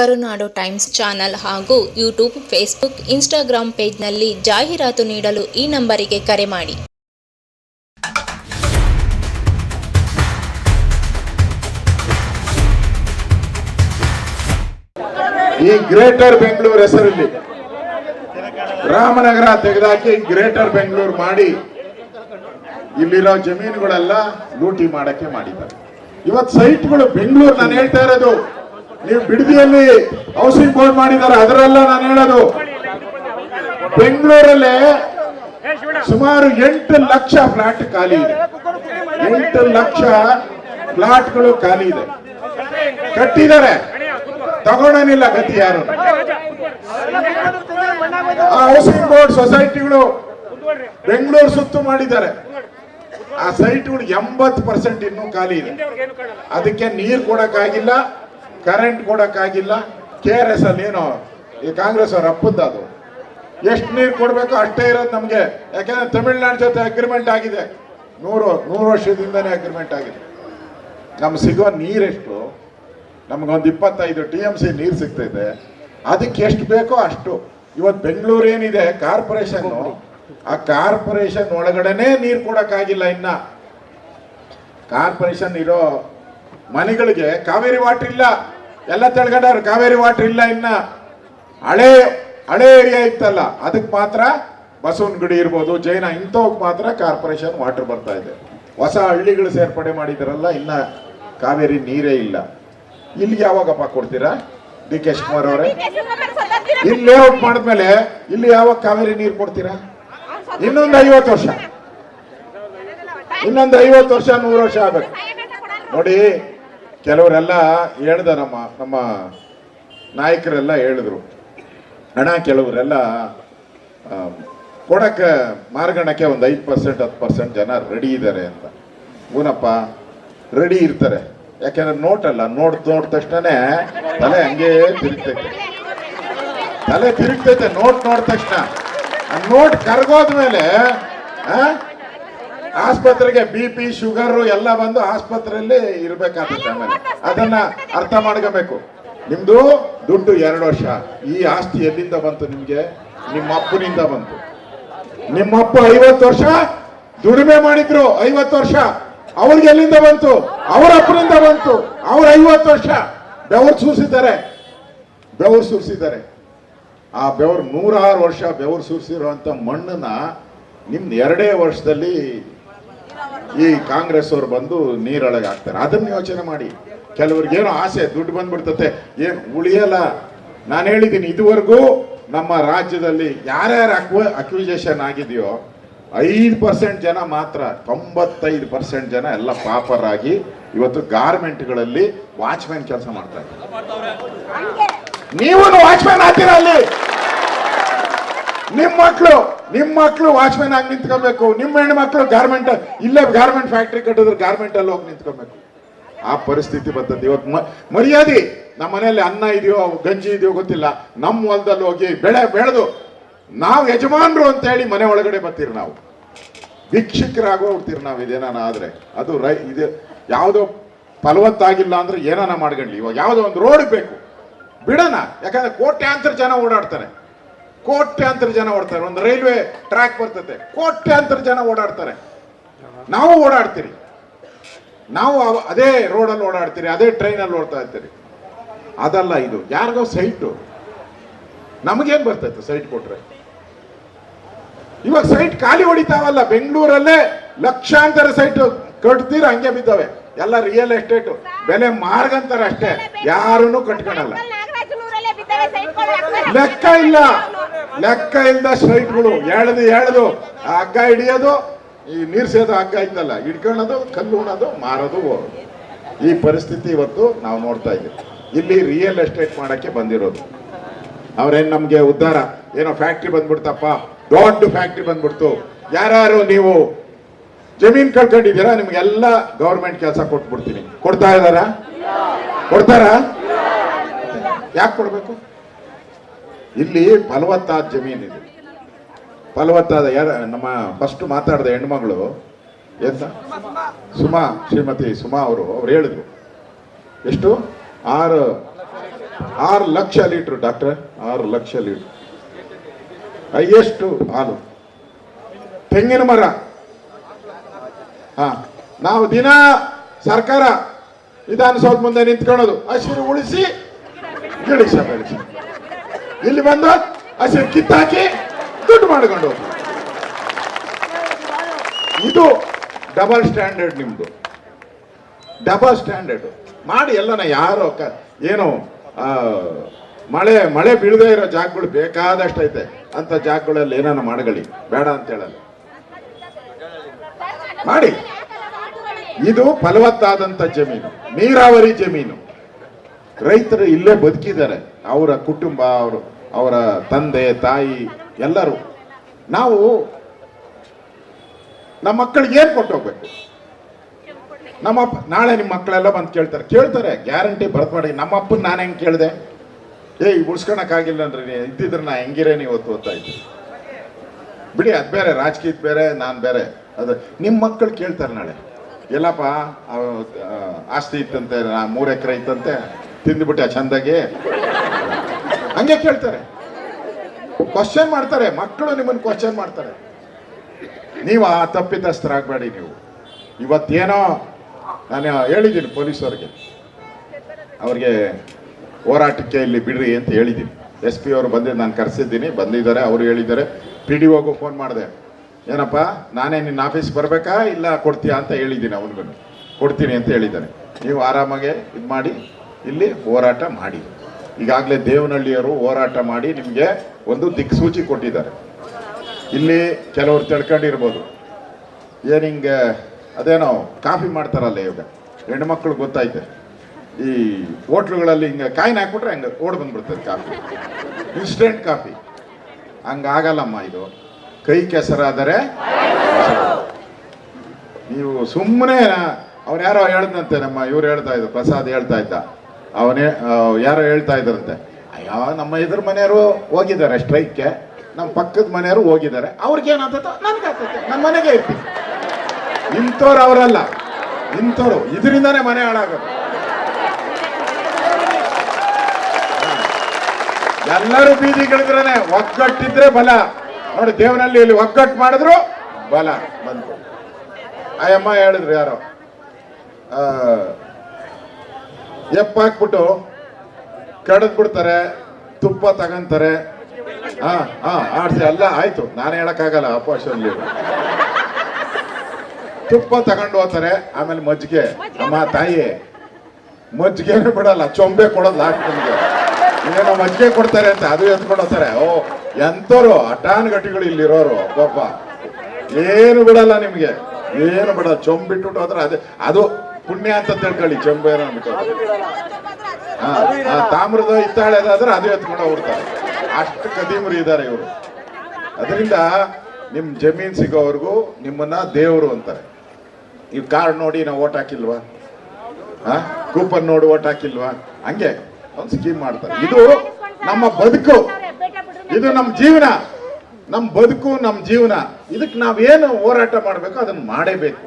ಕರುನಾಡು times channel ಹಾಗೂ YouTube, Facebook Instagram ಪೇಜ್ನಲ್ಲಿ ಜಾಹೀರಾತು ನೀಡಲು ಈ ನಂಬರಿಗೆ ಕರೆ ಮಾಡಿ. ಈ ಗ್ರೇಟರ್ ಬೆಂಗಳೂರು ಹೆಸರಲ್ಲಿ ರಾಮನಗರ ತೆಗೆದಾಕಿ ಗ್ರೇಟರ್ ಬೆಂಗಳೂರು ಮಾಡಿ ಇಲ್ಲಿರೋ ಜಮೀನುಗಳೆಲ್ಲ ಲೂಟಿ ಮಾಡಕ್ಕೆ ಮಾಡಿದ್ದಾರೆ. ಇವತ್ತು ಸೈಟ್ಗಳು ಬೆಂಗಳೂರು ನಾನು ಹೇಳ್ತಾ ಇರೋದು. ನೀವು ಬಿಡದಿಯಲ್ಲಿ ಹೌಸಿಂಗ್ ಬೋರ್ಡ್ ಮಾಡಿದ್ದಾರೆ, ಅದರಲ್ಲ ನಾನು ಹೇಳೋದು. ಬೆಂಗಳೂರಲ್ಲೇ ಸುಮಾರು ಎಂಟು ಲಕ್ಷ ಫ್ಲಾಟ್ ಖಾಲಿ ಇದೆ. ಎಂಟು ಲಕ್ಷ ಫ್ಲಾಟ್ಗಳು ಖಾಲಿ ಇದೆ. ಕಟ್ಟಿದ್ದಾರೆ. ತಗೊಳನಿಲ್ಲ ಗತಿ ಯಾರು. ಆ ಹೌಸಿಂಗ್ ಬೋರ್ಡ್ ಸೊಸೈಟಿಗಳು ಬೆಂಗಳೂರು ಸುತ್ತು ಮಾಡಿದ್ದಾರೆ. ಆ ಸೈಟ್ಗಳು ಎಂಬತ್ತು ಪರ್ಸೆಂಟ್ ಇನ್ನೂ ಖಾಲಿ ಇದೆ. ಅದಕ್ಕೆ ನೀರು ಕೊಡಕ್ಕಾಗಿಲ್ಲ. ಕರೆಂಟ್ ಕೊಡೋಕ್ಕಾಗಿಲ್ಲ ಕೆ ಆರ್ ಎಸ್ ಅಲ್ಲಿ ಏನು ಈ ಕಾಂಗ್ರೆಸ್ ಅವ್ರ ಅಪ್ಪದ್ದು ಅದು. ಎಷ್ಟು ನೀರು ಕೊಡಬೇಕು ಅಷ್ಟೇ ಇರೋದು ನಮಗೆ. ಯಾಕಂದ್ರೆ ತಮಿಳ್ನಾಡು ಜೊತೆ ಅಗ್ರಿಮೆಂಟ್ ಆಗಿದೆ. ನೂರು ನೂರು ವರ್ಷದಿಂದನೇ ಅಗ್ರಿಮೆಂಟ್ ಆಗಿದೆ. ನಮ್ಗೆ ಸಿಗೋ ನೀರೆಷ್ಟು ನಮಗೊಂದು ಇಪ್ಪತ್ತೈದು ಟಿ ಎಂ ಸಿ ನೀರು ಸಿಗ್ತೈತೆ. ಅದಕ್ಕೆ ಎಷ್ಟು ಬೇಕೋ ಅಷ್ಟು. ಇವತ್ತು ಬೆಂಗಳೂರು ಏನಿದೆ, ಕಾರ್ಪೊರೇಷನ್. ಆ ಕಾರ್ಪೊರೇಷನ್ ಒಳಗಡೆನೆ ನೀರು ಕೊಡೋಕ್ಕಾಗಿಲ್ಲ ಇನ್ನ. ಕಾರ್ಪೊರೇಷನ್ ಇರೋ ಮನೆಗಳಿಗೆ ಕಾವೇರಿ ವಾಟರ್ ಇಲ್ಲ. ಎಲ್ಲ ತೆಳಗಡಾರು ಕಾವೇರಿ ವಾಟರ್ ಇಲ್ಲ ಇನ್ನ. ಹಳೆ ಹಳೆ ಏರಿಯಾ ಇತ್ತಲ್ಲ ಅದಕ್ಕೆ ಮಾತ್ರ ಬಸವನಗುಡಿ ಇರ್ಬೋದು ಜೈನ ಇಂಥವಕ್ಕೆ ಮಾತ್ರ ಕಾರ್ಪೊರೇಷನ್ ವಾಟರ್ ಬರ್ತಾ ಇದೆ. ಹೊಸ ಹಳ್ಳಿಗಳು ಸೇರ್ಪಡೆ ಮಾಡಿದಾರಲ್ಲ ಇನ್ನ ಕಾವೇರಿ ನೀರೇ ಇಲ್ಲ. ಇಲ್ಲಿಗೆ ಯಾವಾಗಪ್ಪ ಕೊಡ್ತೀರಾ? ಡಿ ಕೆ ಶಿವಕುಮಾರ್ ಅವರೇ? ಇಲ್ಲಿ ಲೇಔಟ್ ಮಾಡಿದ್ಮೇಲೆ ಇಲ್ಲಿ ಯಾವಾಗ ಕಾವೇರಿ ನೀರು ಕೊಡ್ತೀರಾ? ಇನ್ನೊಂದು ಐವತ್ತು ವರ್ಷ. ಇನ್ನೊಂದು ಐವತ್ತು ವರ್ಷ ನೂರು ವರ್ಷ ಆಗಬೇಕು. ನೋಡಿ ಕೆಲವರೆಲ್ಲ ಹೇಳ್ದ ನಮ್ಮ ನಮ್ಮ ನಾಯಕರೆಲ್ಲ ಹೇಳಿದ್ರು. ಹಣ ಕೆಲವರೆಲ್ಲ ಕೊಡಕ್ಕೆ ಮಾರ್ಗಣಕ್ಕೆ ಒಂದು ಐದು ಪರ್ಸೆಂಟ್ ಹತ್ತು ಪರ್ಸೆಂಟ್ ಜನ ರೆಡಿ ಇದ್ದಾರೆ ಅಂತ. ಊನಪ್ಪ ರೆಡಿ ಇರ್ತಾರೆ. ಯಾಕೆಂದ್ರೆ ನೋಟಲ್ಲ ನೋಟ್ ನೋಡಿದ ತಕ್ಷಣನೇ ತಲೆ ಹಂಗೆ ತಿರುಗ್ತೈತೆ. ತಲೆ ತಿರುಗ್ತೈತೆ ನೋಟ್ ನೋಡಿದ ತಕ್ಷಣ. ಆ ನೋಟ್ ಕರ್ಗೋದ್ಮೇಲೆ ಆ, ಆಸ್ಪತ್ರೆಗೆ ಬಿ ಪಿ ಶುಗರ್ ಎಲ್ಲ ಬಂದು ಆಸ್ಪತ್ರೆಯಲ್ಲಿ ಇರ್ಬೇಕಾಗುತ್ತೆ ಆಮೇಲೆ. ಅದನ್ನ ಅರ್ಥ ಮಾಡ್ಕೋಬೇಕು. ನಿಮ್ದು ದುಡ್ಡು ಎರಡು ವರ್ಷ. ಈ ಆಸ್ತಿ ಎಲ್ಲಿಂದ ಬಂತು ನಿಮ್ಗೆ? ನಿಮ್ಮ ಅಪ್ಪನಿಂದ ಬಂತು. ನಿಮ್ಮ ಅಪ್ಪ ಐವತ್ತು ವರ್ಷ ದುಡಿಮೆ ಮಾಡಿದ್ರು ಐವತ್ತು ವರ್ಷ. ಅವ್ರಿಗೆ ಎಲ್ಲಿಂದ ಬಂತು? ಅವ್ರ ಅಪ್ಪನಿಂದ ಬಂತು. ಅವ್ರ ಐವತ್ತು ವರ್ಷ. ಬೆವರು ಸೂಸಿದ್ದಾರೆ. ಬೆವರು ಸುರಿಸಿದ್ದಾರೆ ಆ ಬೆವರು ನೂರಾರು ವರ್ಷ ಬೆವರು ಸುರಿಸಿರುವಂತ ಮಣ್ಣನ್ನ ನಿಮ್ದು ಎರಡೇ ವರ್ಷದಲ್ಲಿ ಈ ಕಾಂಗ್ರೆಸ್ ಅವ್ರು ಬಂದು ನೀರೊಳಗೆ ಹಾಕ್ತಾರೆ ಅದನ್ನ ಯೋಚನೆ ಮಾಡಿ. ಕೆಲವ್ರಿಗೆ ಏನೋ ಆಸೆ ದುಡ್ಡು ಬಂದ್ಬಿಡ್ತತೆ. ಏನು ಉಳಿಯಲ್ಲ? ನಾನು ಹೇಳಿದ್ದೀನಿ ಇದುವರೆಗೂ ನಮ್ಮ ರಾಜ್ಯದಲ್ಲಿ ಯಾರ್ಯಾರು ಅಕ್ವ ಅಕ್ವಿಜೇಷನ್ ಆಗಿದೆಯೋ ಐದು ಪರ್ಸೆಂಟ್ ಜನ ಮಾತ್ರ ತೊಂಬತ್ತೈದು ಪರ್ಸೆಂಟ್ ಜನ ಎಲ್ಲ ಪಾಪರಾಗಿ ಇವತ್ತು ಗಾರ್ಮೆಂಟ್ಗಳಲ್ಲಿ ವಾಚ್ಮ್ಯಾನ್ ಕೆಲಸ ಮಾಡ್ತಾರೆ ನೀವು ವಾಚ್ಮ್ಯಾನ್ ಹಾಕ್ತೀರ ಅಲ್ಲಿ? ನಿಮ್ಮ ಮಕ್ಕಳು ನಿಮ್ಮ ಮಕ್ಕಳು ವಾಚ್ಮ್ಯಾನ್ ಆಗಿ ನಿಂತ್ಕೋಬೇಕು. ನಿಮ್ಮ ಹೆಣ್ಣು ಮಕ್ಕಳು ಗಾರ್ಮೆಂಟ್ ಇಲ್ಲೇ ಗಾರ್ಮೆಂಟ್ ಫ್ಯಾಕ್ಟ್ರಿ ಕಟ್ಟಿದ್ರೆ ಗಾರ್ಮೆಂಟ್ ಅಲ್ಲಿ ಹೋಗಿ ನಿಂತ್ಕೊಬೇಕು. ಆ ಪರಿಸ್ಥಿತಿ ಬರ್ತದೆ ಇವತ್ತು ಮರ್ಯಾದೆ. ನಮ್ಮ ಮನೆಯಲ್ಲಿ ಅನ್ನ ಇದೆಯೋ, ಗಂಜಿ ಇದೆಯೋ ಗೊತ್ತಿಲ್ಲ. ನಮ್ಮ ಹೊಲದಲ್ಲಿ ಹೋಗಿ ಬೆಳೆ ಬೆಳೆದು ನಾವು ಯಜಮಾನ್ರು ಅಂತ ಹೇಳಿ ಮನೆ ಒಳಗಡೆ ಬರ್ತೀರಿ ನಾವು. ಭಿಕ್ಷಕರಾಗೋಗ್ತೀರಿ ನಾವು ಇದೇನಾನ ಆದ್ರೆ. ಅದು ರೈ ಇದು ಯಾವುದೋ ಫಲವತ್ತಾಗಿಲ್ಲ ಅಂದ್ರೆ ಏನಾನ ಮಾಡ್ಕೊಂಡ್ಲಿ ಇವಾಗ ಯಾವುದೋ ಒಂದು ರೋಡ್ ಬೇಕು. ಬಿಡೋಣ. ಯಾಕಂದ್ರೆ ಕೋಟ್ಯಾಂತರ ಜನ ಓಡಾಡ್ತಾರೆ. ಕೋಟ್ಯಾಂತರ ಜನ ಓಡ್ತಾರೆ. ಒಂದು ರೈಲ್ವೆ ಟ್ರ್ಯಾಕ್ ಬರ್ತದೆ. ಕೋಟ್ಯಾಂತರ ಜನ ಓಡಾಡ್ತಾರೆ. ನಾವು ಓಡಾಡ್ತೀರಿ. ನಾವು ಅದೇ ರೋಡಲ್ಲಿ ಓಡಾಡ್ತೀರಿ ಅದೇ ಟ್ರೈನಲ್ಲಿ ಓಡ್ತಾ ಇರ್ತೀರಿ. ಅದಲ್ಲ ಇದು. ಯಾರಿಗೋ ಸೈಟು. ನಮಗೇನ್ ಬರ್ತೈತೆ ಸೈಟ್ ಕೊಟ್ರೆ? ಇವಾಗ ಸೈಟ್ ಖಾಲಿ ಹೊಡಿತಾವಲ್ಲ. ಬೆಂಗಳೂರಲ್ಲೇ ಲಕ್ಷಾಂತರ ಸೈಟ್ ಕಟ್ತೀರ? ಹಂಗೆ ಬಿದ್ದಾವೆ. ಎಲ್ಲ ರಿಯಲ್ ಎಸ್ಟೇಟ್. ಬೆಲೆ ಮಾರ್ಗಂತಾರೆ ಅಷ್ಟೇ. ಯಾರನ್ನು ಕಟ್ಕೊಳಲ್ಲ. ಲೆಕ್ಕ ಇಲ್ಲ. ಲೆಕ್ಕ ಇಲ್ಲದ ಸ್ಟ್ರೈಟ್ಗಳು, ಎಳೆದು ಎಳೆದು ಆ ಹಗ್ಗ ಹಿಡಿಯೋದು, ಈ ನೀರ್ ಸೇದೋ ಹಗ್ಗ ಇದ್ದಲ್ಲ ಹಿಡ್ಕೊಳ್ಳೋದು ಕಲ್ಲು ಉಣೋದು, ಮಾರೋದು, ಹೋಗೋದು. ಈ ಪರಿಸ್ಥಿತಿ ಇವತ್ತು ನಾವು ನೋಡ್ತಾ ಇದ್ದೀವಿ. ಇಲ್ಲಿ ರಿಯಲ್ ಎಸ್ಟೇಟ್ ಮಾಡೋಕ್ಕೆ ಬಂದಿರೋದು. ಅವ್ರೇನ್ ನಮಗೆ ಉದ್ಧಾರ ಏನೋ ಫ್ಯಾಕ್ಟ್ರಿ ಬಂದ್ಬಿಡ್ತಪ್ಪ. ದೊಡ್ಡ ಫ್ಯಾಕ್ಟ್ರಿ ಬಂದ್ಬಿಡ್ತು. ಯಾರು ನೀವು ಜಮೀನ್ ಕಳ್ಕೊಂಡಿದ್ದೀರಾ? ನಿಮ್ಗೆಲ್ಲ ಗೌರ್ಮೆಂಟ್ ಕೆಲಸ ಕೊಟ್ಬಿಡ್ತೀನಿ. ಕೊಡ್ತಾ ಇದಾರ ಕೊಡ್ತಾರಾ? ಯಾಕೆ ಕೊಡ್ಬೇಕು? ಇಲ್ಲಿ ಫಲವತ್ತಾದ ಜಮೀನಿದೆ. ಫಲವತ್ತಾದ ಯಾರ, ನಮ್ಮ ಫಸ್ಟ್ ಮಾತಾಡಿದ ಹೆಣ್ಮಗಳು ಎಂತ ಸುಮಾ, ಶ್ರೀಮತಿ ಸುಮಾ ಅವರು, ಅವ್ರು ಹೇಳಿದ್ರು. ಎಷ್ಟು? ಆರು ಆರು ಲಕ್ಷ ಲೀಟ್ರ್ ಡಾಕ್ಟರ್, ಆರು ಲಕ್ಷ ಲೀಟ್ರ್. ಹೈಯೆಸ್ಟ್ ಹಾಲು. ತೆಂಗಿನ ಮರ. ಹಾ, ನಾವು ದಿನ ಸರ್ಕಾರ ವಿಧಾನಸೌಧ ಮುಂದೆ ನಿಂತ್ಕೊಳ್ಳೋದು. ಹಸಿರು ಉಳಿಸಿ ಗಿಳಿಸ ಬೆಳೆಸಿ. ಇಲ್ಲಿ ಬಂದು ಹಸಿರು ಕಿತ್ತಾಕಿ ದುಡ್ಡು ಮಾಡ್ಕೊಂಡು ಇದು ಡಬಲ್ ಸ್ಟ್ಯಾಂಡರ್ಡ್ ನಿಮ್ದು. ಡಬಲ್ ಸ್ಟ್ಯಾಂಡರ್ಡ್ ಮಾಡಿ ಎಲ್ಲನ ಯಾರೋ ಕ- ಏನು ಮಳೆ ಮಳೆ ಬೀಳದೆ ಇರೋ ಜಾಗಗಳು ಬೇಕಾದಷ್ಟು ಐತೆ. ಅಂತ ಜಾಗಗಳಲ್ಲಿ ಏನಾನ ಮಾಡಗಳಿ ಬೇಡ ಅಂತ ಹೇಳಲ್ಲ. ಮಾಡಿ. ಇದು ಫಲವತ್ತಾದಂತ ಜಮೀನು. ನೀರಾವರಿ ಜಮೀನು. ರೈತರು ಇಲ್ಲೇ ಬದುಕಿದ್ದಾರೆ. ಅವರ ಕುಟುಂಬ, ಅವರು, ಅವರ ತಂದೆ, ತಾಯಿ, ಎಲ್ಲರೂ. ನಾವು ನಮ್ಮ ಮಕ್ಕಳಿಗೆ ಏನು ಕೊಟ್ಟು ಹೋಗ್ಬೇಕು? ನಮ್ಮ ಅಪ್ಪ, ನಾಳೆ ನಿಮ್ಮ ಮಕ್ಕಳೆಲ್ಲ ಬಂದು ಕೇಳ್ತಾರೆ. ಕೇಳ್ತಾರೆ, ಗ್ಯಾರಂಟಿ ಬರ್ತ್ ಮಾಡಿ. ನಮ್ಮ ಅಪ್ಪನ ನಾನು ಹೆಂಗೆ ಕೇಳಿದೆ? ಏಯ್ ಉಳ್ಸ್ಕೊಳಕ್ಕಾಗಿಲ್ಲ ಅಂದ್ರೆ ನೀ ಇದ್ದಿದ್ರೆ ನಾ ಹೆಂಗಿರೇನಿ ಇವತ್ತು ಓದ್ತಾ ಇದ್ದೆ? ಬಿಡಿ, ಅದು ಬೇರೆ, ರಾಜಕೀಯದ ಬೇರೆ, ನಾನು ಬೇರೆ. ಅದು ನಿಮ್ಮ ಮಕ್ಕಳು ಕೇಳ್ತಾರೆ ನಾಳೆ. ಎಲ್ಲಪ್ಪ ಆಸ್ತಿ ಇತ್ತಂತೆ, ನಾ ಮೂರು ಎಕರೆ ಇತ್ತಂತೆ. ತಿಂದ್ಬಿಟ್ಟೆ ಚಂದಾಗಿ. ಹಂಗೆ ಕೇಳ್ತಾರೆ. ಕ್ವಶನ್ ಮಾಡ್ತಾರೆ. ಮಕ್ಕಳು ನಿಮ್ಮನ್ನು ಕ್ವಶನ್ ಮಾಡ್ತಾರೆ. ನೀವು ಆ ತಪ್ಪಿತಸ್ಥರಾಗಬೇಡಿ ನೀವು. ಇವತ್ತೇನೋ ನಾನು ಹೇಳಿದ್ದೀನಿ ಪೊಲೀಸವ್ರಿಗೆ ಅವ್ರಿಗೆ. ಹೋರಾಟಕ್ಕೆ ಇಲ್ಲಿ ಬಿಡ್ರಿ ಅಂತ ಹೇಳಿದ್ದೀನಿ. ಎಸ್ ಪಿ ಅವರು ಬಂದಿದ್ದು ನಾನು ಕರೆಸಿದ್ದೀನಿ. ಬಂದಿದ್ದಾರೆ, ಅವರು ಹೇಳಿದ್ದಾರೆ. ಪಿ ಡಿ ಒಗೂ ಫೋನ್ ಮಾಡಿದೆ. ಏನಪ್ಪ, ನಾನೇ ನಿನ್ನ ಆಫೀಸ್ ಬರಬೇಕಾ ಇಲ್ಲ ಕೊಡ್ತೀಯಾ ಅಂತ ಹೇಳಿದ್ದೀನಿ ಅವನಿಗೂ ಕೊಡ್ತೀನಿ ಅಂತ ಹೇಳಿದ್ದಾನೆ. ನೀವು ಆರಾಮಾಗೆ ಇದು ಮಾಡಿ. ಇಲ್ಲಿ ಹೋರಾಟ ಮಾಡಿ. ಈಗಾಗಲೇ ದೇವನಹಳ್ಳಿಯವರು ಹೋರಾಟ ಮಾಡಿ ನಿಮಗೆ ಒಂದು ದಿಕ್ಸೂಚಿ ಕೊಟ್ಟಿದ್ದಾರೆ. ಇಲ್ಲಿ ಕೆಲವರು ತಿಳ್ಕೊಂಡಿರ್ಬೋದು. ಏನು ಹಿಂಗೆ, ಅದೇನೋ ಕಾಫಿ ಮಾಡ್ತಾರಲ್ಲ ಇವಾಗ ಹೆಣ್ಮಕ್ಳು ಗೊತ್ತಾಯ್ತೆ. ಈ ಹೋಟ್ಲುಗಳಲ್ಲಿ ಹಿಂಗೆ ಕಾಯಿನ ಹಾಕ್ಬಿಟ್ರೆ ಹಂಗೆ ಓಡ್ ಬಂದ್ಬಿಡ್ತದೆ ಕಾಫಿ. Instant coffee. ಹಂಗಾಗಲ್ಲಮ್ಮ ಇದು. ಕೈ ಕೆಸರಾದರೆ ನೀವು ಸುಮ್ಮನೆ ಅವ್ರು ಯಾರೋ ಹೇಳ್ದಂತೆ ನಮ್ಮ ಇವ್ರು ಹೇಳ್ತಾ ಇದ್ದ ಪ್ರಸಾದ್ ಹೇಳ್ತಾ ಇದ್ದ. ಅವನೇ ಯಾರೋ ಹೇಳ್ತಾ ಇದ್ರಂತೆ ಅಯ್ಯೋ, ನಮ್ಮ ಎದುರು ಮನೆಯವರು ಹೋಗಿದ್ದಾರೆ ಸ್ಟ್ರೈಕ್ಗೆ. ನಮ್ಮ ಪಕ್ಕದ ಮನೆಯವರು ಹೋಗಿದ್ದಾರೆ. ಅವ್ರಿಗೇನಾಗ್ತೈತೋ ನನಗಾಗ್ತೈತೆ ನಮ್ಮ ಮನೆಗೆ ಇರ್ತೀನಿ. ಇಂಥವ್ರು ಅವರಲ್ಲ. ಇಂಥವ್ರು. ಇದರಿಂದಾನೇ ಮನೆ ಹಾಳಾಗೋದು. ಎಲ್ಲರೂ ಬೀದಿಗಳಿದ್ರೆ ಒಗ್ಗಟ್ಟಿದ್ರೆ ಬಲ. ನೋಡಿ ದೇವನಲ್ಲಿ ಇಲ್ಲಿ ಒಗ್ಗಟ್ಟು ಮಾಡಿದ್ರು, ಬಲ ಬಂತು. ಅಯ್ಯಮ್ಮ ಹೇಳಿದ್ರು ಯಾರೋ ಆ, ಎಪ್ಪ ಹಾಕ್ಬಿಟ್ಟು ಕಡದ್ ಬಿಡ್ತಾರೆ ತುಪ್ಪ ತಗಂತಾರೆ. ಹಾ ಹಾ ಆಡ್ಸಿ ಅಲ್ಲ ಆಯ್ತು. ನಾನು ಹೇಳಕ್ಕಾಗಲ್ಲ ಅಪೋಷನ್ಲಿ ತುಪ್ಪ ತಗೊಂಡು ಹೋಗ್ತಾರೆ ಆಮೇಲೆ ಮಜ್ಜಿಗೆ. ಅಮ್ಮ ತಾಯಿ ಮಜ್ಜಿಗೆನೂ ಬಿಡಲ್ಲ ಚೊಂಬೆ ಕೊಡೋದು ಲಾಸ್ಟ್ ನಮಗೆ. ಏನೋ ಮಜ್ಜಿಗೆ ಕೊಡ್ತಾರೆ ಅಂತ ಅದು ಎತ್ಕೊಂಡು ಹೋಗ್ತಾರೆ. ಓ ಎಂತವ್ರು ಅಟಾನ್ ಗಟ್ಟಿಗಳು ಇಲ್ಲಿರೋರು ಪಾಪ. ಏನು ಬಿಡಲ್ಲ ನಿಮಗೆ. ಏನು ಬಿಡಲ್ಲ ಚೊಂಬಿಟ್ಟು ಹೋದ್ರೆ ಅದೇ ಅದು ಪುಣ್ಯ ಅಂತ ತಿಳ್ಕೊಳ್ಳಿ ಚಂಬೇರ ಹಾ, ಆ ತಾಮ್ರದ ಇತ್ತಾಳೆದಾದ್ರೆ ಅದು ಎತ್ಕೊಂಡು ಹೋಗ್ತಾರೆ ಅಷ್ಟು ಕದೀಮರು ಇದ್ದಾರೆ ಇವರು. ಅದರಿಂದ ನಿಮ್ಮ ಜಮೀನ್ ಸಿಗೋವರೆಗೂ ನಿಮ್ಮನ್ನ ದೇವರು ಅಂತಾರೆ. ಈ ಕಾರ್ಡ್ ನೋಡಿ ನಾವು ಓಟ್ ಹಾಕಿಲ್ವಾ? ಆ ಕೂಪನ್ ನೋಡಿ ಓಟ್ ಹಾಕಿಲ್ವಾ? ಹಂಗೆ ಒಂದು ಸ್ಕೀಮ್ ಮಾಡ್ತಾರೆ. ಇದು ನಮ್ಮ ಬದುಕು. ಇದು ನಮ್ಮ ಜೀವನ. ನಮ್ಮ ಬದುಕು ನಮ್ಮ ಜೀವನ. ಇದಕ್ಕೆ ನಾವೇನು ಹೋರಾಟ ಮಾಡಬೇಕು ಅದನ್ನು ಮಾಡೇಬೇಕು.